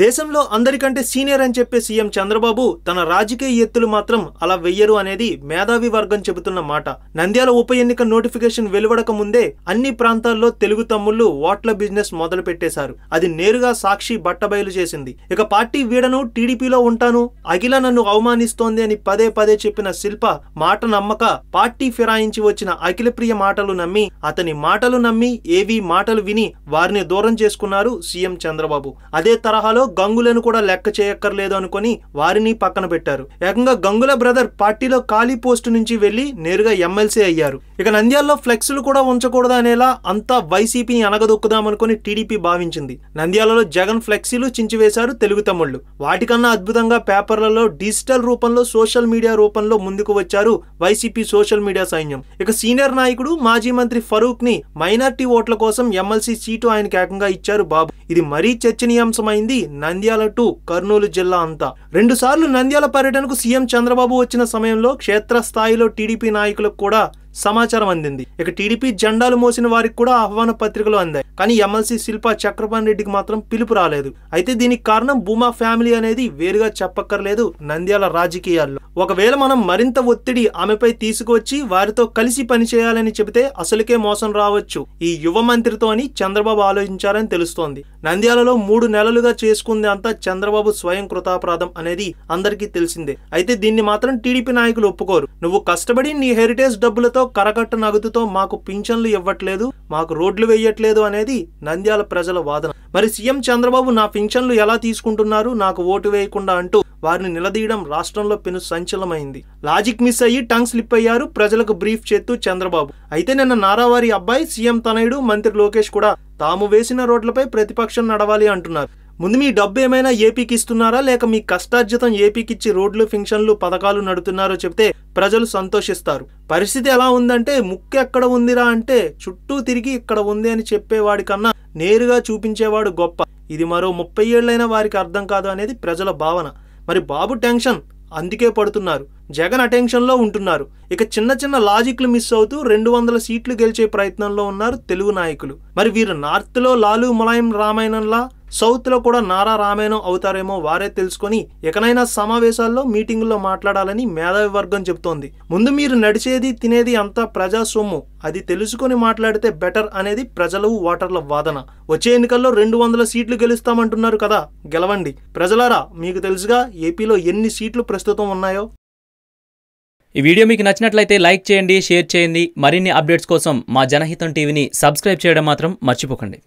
దేశంలో అందరికంటే సీనియర్ అని చెప్పే సీఎం చంద్రబాబు తన రాజకీయ ఎత్తులు మాత్రం అలా వెయ్యరు అనేది మేధావి వర్గం చెబుతున్న మాట. నంద్యాల ఉప ఎన్నిక నోటిఫికేషన్ వెలువడక ముందే అన్ని ప్రాంతాల్లో తెలుగు తమ్ముళ్ళు ఓట్ల బిజినెస్ మొదలు పెట్టేశారు అది నేరుగా సాక్షి బట్టబయలు చేసింది. ఇక పార్టీ వీడను టీడీపీలో ఉంటాను అఖిల నన్ను అవమానిస్తోంది అని పదే పదే చెప్పిన శిల్ప మాట నమ్మక పార్టీ ఫిరాయించి వచ్చిన అఖిల ప్రియ మాటలు నమ్మి అతని మాటలు నమ్మి ఏవి మాటలు విని వారిని దూరం చేసుకున్నారు సీఎం చంద్రబాబు. అదే తరహాలో గంగులను కూడా లెక్క చేయక్కర్లేదు అనుకొని వారిని పక్కన పెట్టారు. ఏకంగా గంగుల బ్రదర్ పార్టీలో ఖాళీ పోస్టు నుంచి వెళ్ళి నేరుగా ఎమ్మెల్సీ అయ్యారు. ఇక నంద్యాలలో ఫ్లెక్స్లు కూడా ఉంచకూడదు అనేలా అంతా వైసీపీని అనగదొక్కుదామనుకుని టీడీపీ భావించింది. నంద్యాలలో జగన్ ఫ్లెక్సీలు చించివేశారు తెలుగు తమ్ముళ్ళు. వాటికన్నా అద్భుతంగా పేపర్లలో డిజిటల్ రూపంలో సోషల్ మీడియా రూపంలో ముందుకు వచ్చారు వైసీపీ సోషల్ మీడియా సైన్యం. ఇక సీనియర్ నాయకుడు మాజీ మంత్రి ఫరూక్ని మైనార్టీ ఓట్ల కోసం ఎమ్మెల్సీ సీటు ఆయనకి ఏకంగా ఇచ్చారు బాబు. ఇది మరీ చర్చనీయాంశమైంది నంద్యాల టు కర్నూలు జిల్లా అంతా. రెండు సార్లు నంద్యాల పర్యటనకు సీఎం చంద్రబాబు వచ్చిన సమయంలో క్షేత్రస్థాయిలో టీడీపీ నాయకులకు కూడా సమాచారం అందింది. ఇక టీడీపీ జెండాలు మోసిన వారికి కూడా ఆహ్వాన పత్రికలు అందాయి. కానీ ఎమ్మెల్సీ శిల్పా చక్రపాణి రెడ్డికి మాత్రం పిలుపు రాలేదు. అయితే దీనికి కారణం భూమా ఫ్యామిలీ అనేది వేరుగా చెప్పక్కర్లేదు నంద్యాల రాజకీయాల్లో. ఒకవేళ మనం మరింత ఒత్తిడి ఆమెపై తీసుకువచ్చి వారితో కలిసి పనిచేయాలని చెబితే అసలుకే మోసం రావచ్చు. ఈ యువ మంత్రితో అని చంద్రబాబు ఆలోచించారని తెలుస్తోంది. నంద్యాలలో మూడు నెలలుగా చేసుకుంది అంతా చంద్రబాబు స్వయం కృతాపరాధం అనేది అందరికీ తెలిసిందే. అయితే దీన్ని మాత్రం టీడీపీ నాయకులు ఒప్పుకోరు. నువ్వు కష్టపడి నీ హెరిటేజ్ డబ్బులతో కరకట్ట నగదుతో మాకు పింఛన్లు ఇవ్వట్లేదు మాకు రోడ్లు వేయట్లేదు అనేది నంద్యాల ప్రజల వాదన. మరి సీఎం చంద్రబాబు నా పింఛన్లు ఎలా తీసుకుంటున్నారు? నాకు ఓటు వేయకుండా అంటూ వారిని నిలదీయడం రాష్ట్రంలో పెను సంచలమైంది లాజిక్ మిస్ అయ్యి టంగ్ స్లిప్ అయ్యారు ప్రజలకు బ్రీఫ్ చేస్తూ చంద్రబాబు. అయితే నిన్న నారావారి అబ్బాయి సీఎం తనయుడు మంత్రి లోకేష్ కూడా తాము వేసిన రోడ్లపై ప్రతిపక్షం నడవాలి అంటున్నారు. ముందు మీ డబ్బు ఏమైనా ఏపీకి ఇస్తున్నారా? లేక మీ కష్టార్జితం ఏపీకి ఇచ్చి రోడ్లు ఫింక్షన్లు పథకాలు నడుతున్నారో చెప్తే ప్రజలు సంతోషిస్తారు. పరిస్థితి ఎలా ఉందంటే ముక్కు ఎక్కడ ఉందిరా అంటే చుట్టూ తిరిగి ఇక్కడ ఉంది అని చెప్పేవాడి కన్నా నేరుగా చూపించేవాడు గొప్ప. ఇది మరో ముప్పై ఏళ్ళైనా వారికి అర్థం కాదు అనేది ప్రజల భావన. మరి బాబు టెన్షన్? అందుకే పడుతున్నారు. జగన్ అటెన్షన్లో ఉంటున్నారు. ఇక చిన్న చిన్న లాజిక్లు మిస్ అవుతూ రెండు వందల సీట్లు గెలిచే ప్రయత్నంలో ఉన్నారు తెలుగు నాయకులు. మరి వీరు నార్త్లో లాలు ములాయం రామాయణంలా? సౌత్లో కూడా నారా రామాయణం అవుతారేమో వారే తెలుసుకొని ఎకనైనా సమావేశాల్లో మీటింగుల్లో మాట్లాడాలని మేధావి వర్గం చెబుతోంది. ముందు మీరు నడిచేది తినేది అంతా ప్రజా సొమ్ము. అది తెలుసుకొని మాట్లాడితే బెటర్ అనేది ప్రజలు ఓటర్ల వాదన. వచ్చే ఎన్నికల్లో రెండు వందల సీట్లు గెలుస్తామంటున్నారు కదా గెలవండి. ప్రజలారా మీకు తెలుసుగా ఏపీలో ఎన్ని సీట్లు ప్రస్తుతం ఉన్నాయో? ఈ వీడియో మీకు నచ్చినట్లయితే లైక్ చేయండి షేర్ చేయండి. మరిన్ని అప్డేట్స్ కోసం మా జనహితం టీవీని సబ్స్క్రైబ్ చేయడం మాత్రం మర్చిపోకండి.